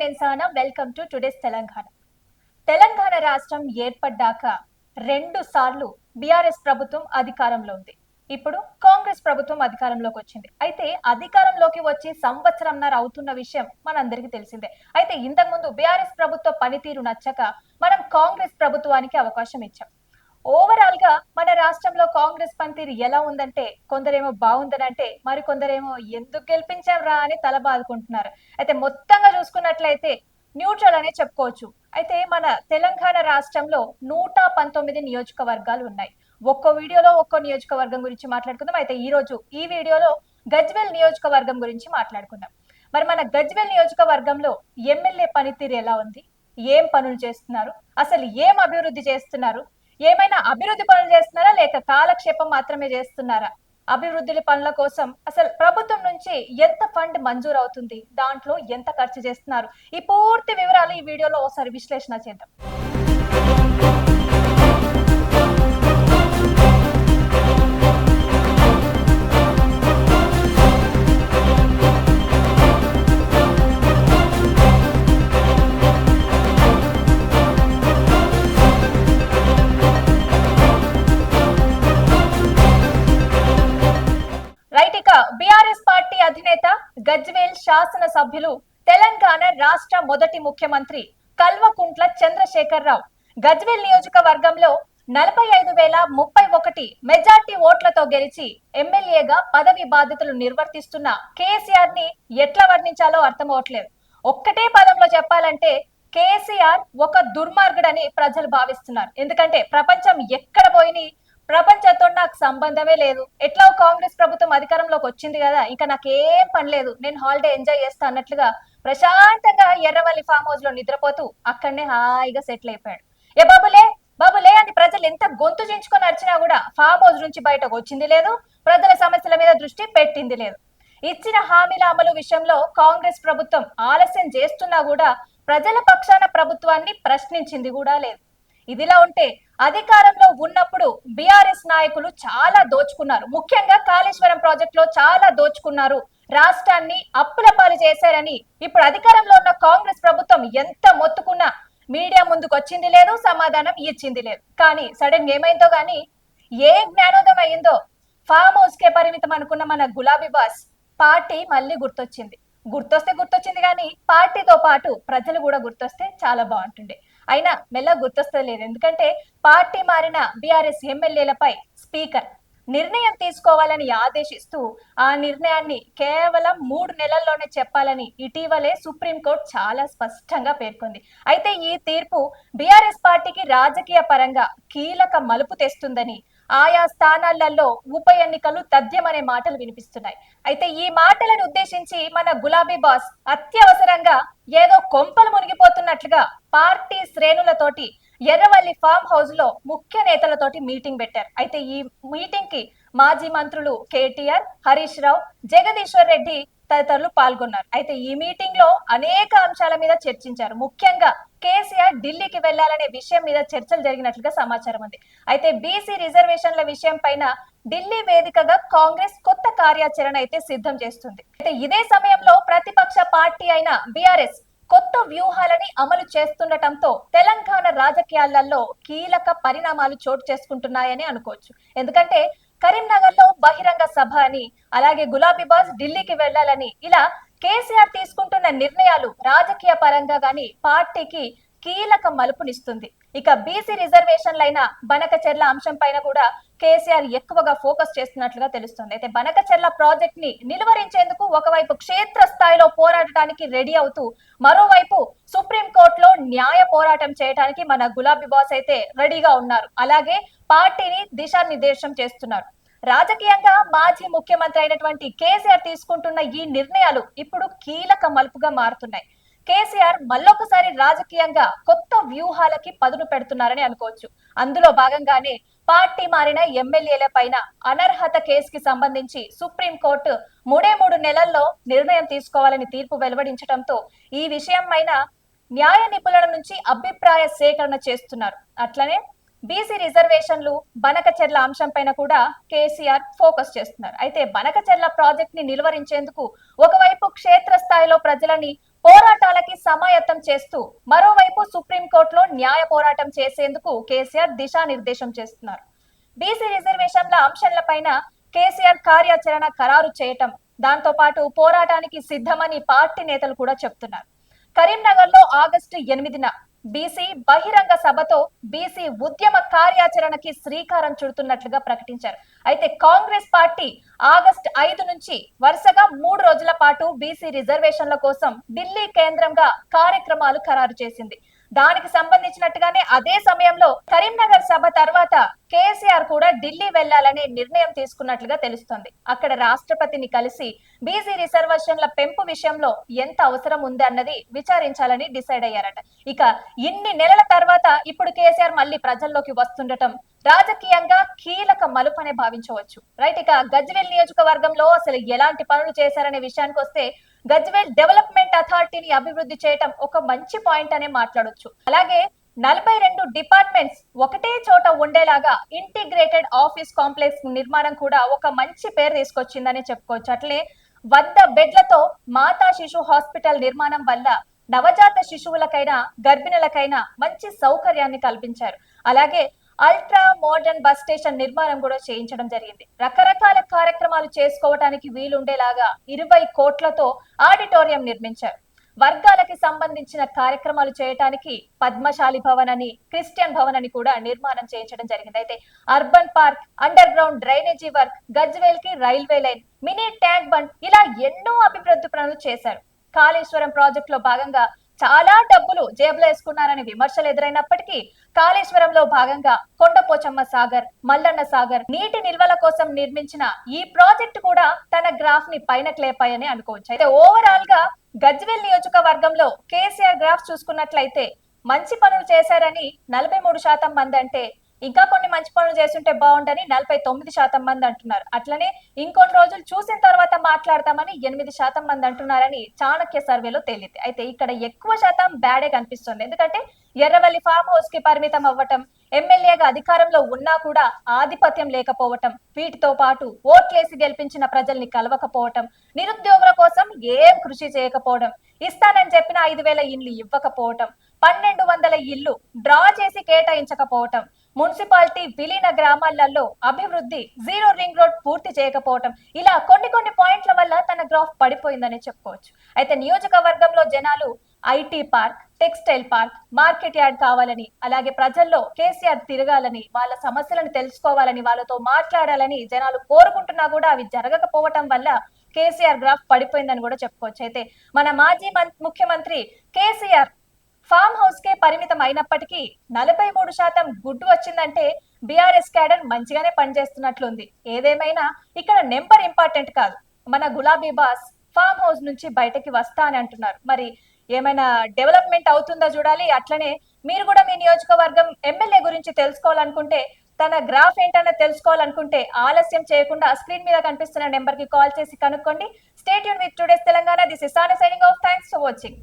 నేను welcome to today's Telangana Telangana రాష్ట్రం ఏర్పడ్డాక రెండు సార్లు బీఆర్ఎస్ ప్రభుత్వం అధికారంలో ఉంది. ఇప్పుడు కాంగ్రెస్ ప్రభుత్వం అధికారంలోకి వచ్చింది. అయితే అధికారంలోకి వచ్చి సంవత్సరంన్నర అవుతున్న విషయం మనందరికీ తెలిసిందే. అయితే ఇంతకుముందు బీఆర్ఎస్ ప్రభుత్వ పనితీరు నచ్చక మనం కాంగ్రెస్ ప్రభుత్వానికి అవకాశం ఇచ్చాం. ఓవరాల్గా మన రాష్ట్రంలో కాంగ్రెస్ పనితీరు ఎలా ఉందంటే కొందరేమో బాగుందనంటే మరి కొందరేమో ఎందుకు గెలిపించాంరా అని తల బాదుకుంటున్నారు. అయితే మొత్తంగా చూసుకున్నట్లయితే న్యూట్రల్ అనే చెప్పుకోవచ్చు. అయితే మన తెలంగాణ రాష్ట్రంలో నూట పంతొమ్మిది నియోజకవర్గాలు ఉన్నాయి. ఒక్కో వీడియోలో ఒక్కో నియోజకవర్గం గురించి మాట్లాడుకుందాం. అయితే ఈ రోజు ఈ వీడియోలో గజ్వెల్ నియోజకవర్గం గురించి మాట్లాడుకుందాం. మరి మన గజ్వెల్ నియోజకవర్గంలో ఎమ్మెల్యే పనితీరు ఎలా ఉంది? ఏం పనులు చేస్తున్నారు? అసలు ఏం అభివృద్ధి చేస్తున్నారు? ఏమైనా అభివృద్ధి పనులు చేస్తున్నారా? లేక కాలక్షేపం మాత్రమే చేస్తున్నారా? అభివృద్ధి పనుల కోసం అసలు ప్రభుత్వం నుంచి ఎంత ఫండ్ మంజూరు అవుతుంది దాంట్లో ఎంత ఖర్చు చేస్తున్నారు? ఈ పూర్తి వివరాలు ఈ వీడియోలో ఒకసారి విశ్లేషణ చేద్దాం. శాసన సభ్యులు తెలంగాణ రాష్ట్ర మొదటి ముఖ్యమంత్రి కల్వకుంట్ల చంద్రశేఖరరావు. గజ్వేల్ నియోజకవర్గంలో నలభై ఐదు వేల ముప్పై ఒకటి మెజార్టీ ఓట్లతో గెలిచి ఎమ్మెల్యేగా పదవి బాధ్యతలు నిర్వర్తిస్తున్న కేసీఆర్ని ఎట్లా వర్ణించాలో అర్థమవట్లేదు. ఒక్కటే పదంలో చెప్పాలంటే కేసీఆర్ ఒక దుర్మార్గుడని ప్రజలు భావిస్తున్నారు. ఎందుకంటే ప్రపంచం ఎక్కడ పోయినా ప్రపంచంతో నాకు సంబంధమే లేదు. ఎట్లా కాంగ్రెస్ ప్రభుత్వం అధికారంలోకి వచ్చింది కదా? ఇంకా నాకేం పని లేదు. నేను హాలిడే ఎంజాయ్ చేస్తా అన్నట్లుగా ప్రశాంతంగా ఎర్రవల్లి ఫామ్ హౌస్లో నిద్రపోతూ అక్కడనే హాయిగా సెటిల్ అయిపోయాడు. ఏ బాబులే బాబులే అని ప్రజలు ఎంత గొంతు చించుకొని వచ్చినా కూడా ఫామ్ హౌస్ నుంచి బయటకు వచ్చింది లేదు. ప్రజల సమస్యల మీద దృష్టి పెట్టింది లేదు. ఇచ్చిన హామీల అమలు విషయంలో కాంగ్రెస్ ప్రభుత్వం ఆలస్యం చేస్తున్నా కూడా ప్రజల పక్షాన ప్రభుత్వాన్ని ప్రశ్నించింది కూడా లేదు. ఇదిలా ఉంటే అధికారంలో ఉన్నప్పుడు బీఆర్ఎస్ నాయకులు చాలా దోచుకున్నారు. ముఖ్యంగా కాళేశ్వరం ప్రాజెక్ట్లో చాలా దోచుకున్నారు. రాష్ట్రాన్ని అప్పుల పాలు చేశారని ఇప్పుడు అధికారంలో ఉన్న కాంగ్రెస్ ప్రభుత్వం ఎంత మొత్తుకున్నా మీడియా ముందుకు వచ్చింది లేదు సమాధానం ఇచ్చింది లేదు. కానీ సడన్గా ఏమైందో కానీ ఏ జ్ఞానోదయం అయిందో ఫామ్ హౌస్ కే పరిమితం అనుకున్న మన గులాబీ బాస్ పార్టీ మళ్ళీ గుర్తొచ్చింది. గుర్తొస్తే గుర్తొచ్చింది కానీ పార్టీతో పాటు ప్రజలు కూడా గుర్తొస్తే చాలా బాగుంటుండే. అయినా మెల్ల గుర్తొస్తలేదు. ఎందుకంటే పార్టీ మారిన బీఆర్ఎస్ ఎమ్మెల్యేలపై స్పీకర్ నిర్ణయం తీసుకోవాలని ఆదేశిస్తూ ఆ నిర్ణయాన్ని కేవలం మూడు నెలల్లోనే చెప్పాలని ఇటీవలే సుప్రీంకోర్టు చాలా స్పష్టంగా పేర్కొంది. అయితే ఈ తీర్పు బీఆర్ఎస్ పార్టీకి రాజకీయ పరంగా కీలక మలుపు తెస్తుందని ఆయా స్థానాలలో ఉప ఎన్నికలు తథ్యమనే మాటలు వినిపిస్తున్నాయి. అయితే ఈ మాటలను ఉద్దేశించి మన గులాబీ బాస్ అత్యవసరంగా ఏదో కొంపలు మునిగిపోతున్నట్లుగా పార్టీ శ్రేణులతోటి ఎర్రవల్లి ఫామ్ హౌస్లో ముఖ్య నేతలతోటి మీటింగ్ పెట్టారు. అయితే ఈ మీటింగ్కి మాజీ మంత్రులు కేటీఆర్ హరీష్ రావు జగదీశ్వర్ రెడ్డి తదితరులు పాల్గొన్నారు. అయితే ఈ మీటింగ్లో అనేక అంశాల మీద చర్చించారు. ముఖ్యంగా కేసీఆర్ ఢిల్లీకి వెళ్ళాలనే విషయం మీద చర్చలు జరిగినట్లుగా సమాచారం ఉంది. అయితే బీసీ రిజర్వేషన్ల విషయం పైన ఢిల్లీ వేదికగా కాంగ్రెస్ కొత్త కార్యాచరణ అయితే సిద్ధం చేస్తుంది. అయితే ఇదే సమయంలో ప్రతిపక్ష పార్టీ అయిన బీఆర్ఎస్ కొత్త వ్యూహాలని అమలు చేస్తుండటంతో తెలంగాణ రాజకీయాలలో కీలక పరిణామాలు చోటు చేసుకుంటున్నాయని అనుకోవచ్చు. ఎందుకంటే కరీంనగర్లో బహిరంగ సభ అని అలాగే గులాబీ బాస్ ఢిల్లీకి వెళ్ళాలని ఇలా కేసీఆర్ తీసుకుంటున్న నిర్ణయాలు రాజకీయ పరంగా గాని పార్టీకి కీలక మలుపునిస్తుంది. ఇక బీసీ రిజర్వేషన్లైన బనకచెర్ల అంశం పైన కూడా కేసీఆర్ ఎక్కువగా ఫోకస్ చేస్తున్నట్లుగా తెలుస్తుంది. అయితే బనకచెర్ల ప్రాజెక్ట్ని నిలువరించేందుకు ఒకవైపు క్షేత్ర స్థాయిలో పోరాడటానికి రెడీ అవుతూ మరోవైపు సుప్రీం కోర్టులో న్యాయ పోరాటం చేయడానికి మన గులాబీ బాస్ అయితే రెడీగా ఉన్నారు. అలాగే పార్టీని దిశానిర్దేశం చేస్తున్నారు. రాజకీయంగా మాజీ ముఖ్యమంత్రి అయినటువంటి కేసీఆర్ తీసుకుంటున్న ఈ నిర్ణయాలు ఇప్పుడు కీలక మలుపుగా మారుతున్నాయి. కేసీఆర్ మళ్ళొకసారి రాజకీయంగా కొత్త వ్యూహాలకి పదును పెడుతున్నారని అనుకోవచ్చు. అందులో భాగంగానే పార్టీ మారిన ఎమ్మెల్యేల పైన అనర్హత కేసుకి సంబంధించి సుప్రీం కోర్టు మూడే మూడు నెలల్లో నిర్ణయం తీసుకోవాలని తీర్పు వెలువడించడంతో ఈ విషయం పైన న్యాయ నిపుణుల నుంచి అభిప్రాయ సేకరణ చేస్తున్నారు. అట్లనే బీసీ రిజర్వేషన్లు బనకచెర్ల అంశం పైన కూడా కేసీఆర్ ఫోకస్ చేస్తున్నారు. అయితే బనకచెర్ల ప్రాజెక్ట్ని నిలువరించేందుకు ఒకవైపు క్షేత్ర స్థాయిలో ప్రజలని పోరాటాలకి సమాయత్తం చేస్తూ మరోవైపు సుప్రీంకోర్టులో న్యాయ పోరాటం చేసేందుకు కేసీఆర్ దిశానిర్దేశం చేస్తున్నారు. బీసీ రిజర్వేషన్ల అంశాలపైన కేసీఆర్ కార్యాచరణ ఖరారు చేయటం దాంతో పాటు పోరాటానికి సిద్ధమని పార్టీ నేతలు కూడా చెప్తున్నారు. కరీంనగర్లో ఆగస్టు ఎనిమిదిన బీసీ బహిరంగ సభతో బీసీ ఉద్యమ కార్యాచరణకి శ్రీకారం చుడుతున్నట్లుగా ప్రకటించారు. అయితే కాంగ్రెస్ పార్టీ ఆగస్ట్ ఐదు నుంచి వరుసగా మూడు రోజుల పాటు బీసీ రిజర్వేషన్ల కోసం ఢిల్లీ కేంద్రంగా కార్యక్రమాలు ఖరారు చేసింది. దానికి సంబంధించినట్టుగానే అదే సమయంలో కరీంనగర్ సభ తర్వాత కేసీఆర్ కూడా ఢిల్లీ వెళ్ళాలనే నిర్ణయం తీసుకున్నట్లుగా తెలుస్తోంది. అక్కడ రాష్ట్రపతిని కలిసి బీసీ రిజర్వేషన్ల పెంపు విషయంలో ఎంత అవసరం ఉంది అన్నది విచారించాలని డిసైడ్ అయ్యారట. ఇక ఇన్ని నెలల తర్వాత ఇప్పుడు కేసీఆర్ మళ్ళీ ప్రజల్లోకి వస్తుండటం రాజకీయంగా కీలక మలుపనే భావించవచ్చు. రైట్ ఇక గజ్వేల్ నియోజకవర్గంలో అసలు ఎలాంటి పనులు చేశారనే విషయానికి వస్తే గజ్వేల్ డెవలప్మెంట్ అథారిటీని అభివృద్ధి చేయటం ఒక మంచి పాయింట్ అనే మాట్లాడొచ్చు. అలాగే నలభై రెండు డిపార్ట్మెంట్స్ ఒకటే చోట ఉండేలాగా ఇంటిగ్రేటెడ్ ఆఫీస్ కాంప్లెక్స్ నిర్మాణం కూడా ఒక మంచి పేరు తీసుకొచ్చిందని చెప్పుకోవచ్చు. అట్లే వంద బెడ్లతో మాతా శిశు హాస్పిటల్ నిర్మాణం వల్ల నవజాత శిశువులకైనా గర్భిణులకైనా మంచి సౌకర్యాన్ని కల్పించారు. అలాగే అల్ట్రా మోడర్న్ బస్ స్టేషన్ నిర్మాణం కూడా చేయించడం జరిగింది. రకరకాల కార్యక్రమాలు చేసుకోవటానికి వీలుండేలాగా ఇరవై కోట్లతో ఆడిటోరియం నిర్మించారు. వర్గాలకి సంబంధించిన కార్యక్రమాలు చేయటానికి పద్మశాలి భవన్ అని క్రిస్టియన్ భవన్ అని కూడా నిర్మాణం చేయించడం జరిగింది. అయితే urban park underground drainage work గజ్వేల్కి railway line mini tank bund ఇలా ఎన్నో అభివృద్ధి పనులు చేశారు. కాళేశ్వరం ప్రాజెక్ట్లో భాగంగా చాలా డబ్బులు జేబులో వేసుకున్నారని విమర్శలు ఎదురైనప్పటికీ కాళేశ్వరంలో భాగంగా కొండపోచమ్మ సాగర్ మల్లన్న సాగర్ నీటి నిల్వల కోసం నిర్మించిన ఈ ప్రాజెక్ట్ కూడా తన గ్రాఫ్ని పైన క్లేపాయని అనుకోవచ్చు. అయితే ఓవరాల్గా గజ్వేల్ నియోజకవర్గంలో కేసీఆర్ గ్రాఫ్ చూసుకున్నట్లయితే మంచి పనులు చేశారని నలభై మూడు శాతం మంది అంటే ఇంకా కొన్ని మంచి పనులు చేస్తుంటే బాగుంటని నలభై తొమ్మిది శాతం మంది అంటున్నారు. అట్లనే ఇంకొన్ని రోజులు చూసిన తర్వాత మాట్లాడతామని ఎనిమిది శాతం మంది అంటున్నారని చాణక్య సర్వేలో తేలింది. అయితే ఇక్కడ ఎక్కువ శాతం బ్యాడే కనిపిస్తుంది. ఎందుకంటే ఎర్రవల్లి ఫామ్ హౌస్కి పరిమితం అవ్వటం ఎమ్మెల్యేగా అధికారంలో ఉన్నా కూడా ఆధిపత్యం లేకపోవటం వీటితో పాటు ఓట్లేసి గెలిపించిన ప్రజల్ని కలవకపోవటం నిరుద్యోగుల కోసం ఏం కృషి చేయకపోవడం ఇస్తానని చెప్పిన ఐదు వేల ఇల్లు ఇవ్వకపోవటం పన్నెండు వందల ఇల్లు డ్రా చేసి కేటాయించకపోవటం మున్సిపాలిటీ విలీన గ్రామాలలో అభివృద్ధి జీరో రింగ్ రోడ్ పూర్తి చేయకపోవటం ఇలా కొన్ని కొన్ని పాయింట్ల వల్ల తన గ్రాఫ్ పడిపోయిందని చెప్పుకోవచ్చు. అయితే నియోజకవర్గంలో జనాలు IT park textile park market yard కావాలని అలాగే ప్రజల్లో కేసీఆర్ తిరగాలని వాళ్ళ సమస్యలను తెలుసుకోవాలని వాళ్ళతో మాట్లాడాలని జనాలు కోరుకుంటున్నా కూడా అవి జరగకపోవటం వల్ల కేసీఆర్ గ్రాఫ్ పడిపోయిందని కూడా చెప్పుకోవచ్చు. అయితే మన మాజీ ముఖ్యమంత్రి కేసీఆర్ ఫామ్ హౌస్ కే పరిమితం అయినప్పటికీ నలభై మూడు శాతం గుడ్డు వచ్చిందంటే బీఆర్ఎస్ క్యాడర్ మంచిగానే పనిచేస్తున్నట్లుంది. ఏదేమైనా ఇక్కడ నెంబర్ ఇంపార్టెంట్ కాదు. మన గులాబీ బాస్ ఫామ్ హౌస్ నుంచి బయటకి వస్తా అని అంటున్నారు. మరి ఏమైనా డెవలప్మెంట్ అవుతుందా చూడాలి? అట్లనే మీరు కూడా మీ నియోజకవర్గం ఎమ్మెల్యే గురించి తెలుసుకోవాలనుకుంటే తన గ్రాఫ్ ఏంటన్నా తెలుసుకోవాలనుకుంటే ఆలస్యం చేయకుండా స్క్రీన్ మీద కనిపిస్తున్న నెంబర్కి కాల్ చేసి కనుక్కోండి. Stay Yoon with today's Telangana this is signing off thanks for watching